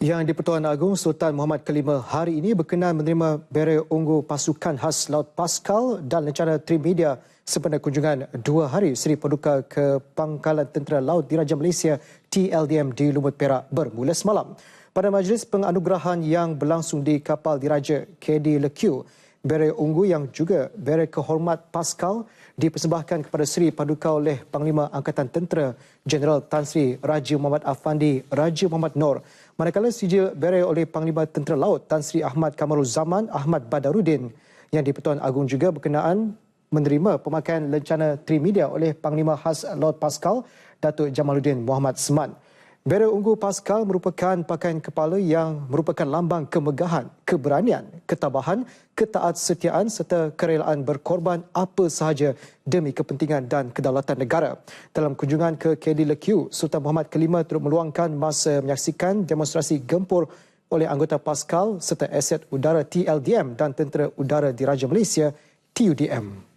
Yang di-Pertuan Agong Sultan Muhammad Kelima hari ini berkenan menerima bere ungu pasukan khas Laut Pascal dan rencana Trimedia sempena kunjungan dua hari Seri Paduka ke Pangkalan Tentera Laut Diraja Malaysia TLDM di Lumut Perak bermula semalam. Pada majlis penganugerahan yang berlangsung di kapal diraja KD Lekiu, bere ungu yang juga bere kehormat Pascal dipersembahkan kepada Seri Paduka oleh Panglima Angkatan Tentera Jeneral Tan Sri Raja Muhammad Afandi Raja Muhammad Nor manakala sijil bere oleh Panglima Tentera Laut Tan Sri Ahmad Kamarul Zaman Ahmad Badarudin yang di-Pertuan Agong juga berkenaan menerima pemakaian lencana Trimedia oleh Panglima Khas Laut Pascal Datuk Jamaluddin Muhammad Seman. Bere ungu Pascal merupakan pakaian kepala yang merupakan lambang kemegahan, keberanian, ketabahan, ketaat setiaan serta kerelaan berkorban apa sahaja demi kepentingan dan kedaulatan negara. Dalam kunjungan ke KD Lekiu, Sultan Muhammad Kelima turut meluangkan masa menyaksikan demonstrasi gempur oleh anggota Pascal serta aset udara TLDM dan Tentera Udara Diraja Malaysia TUDM.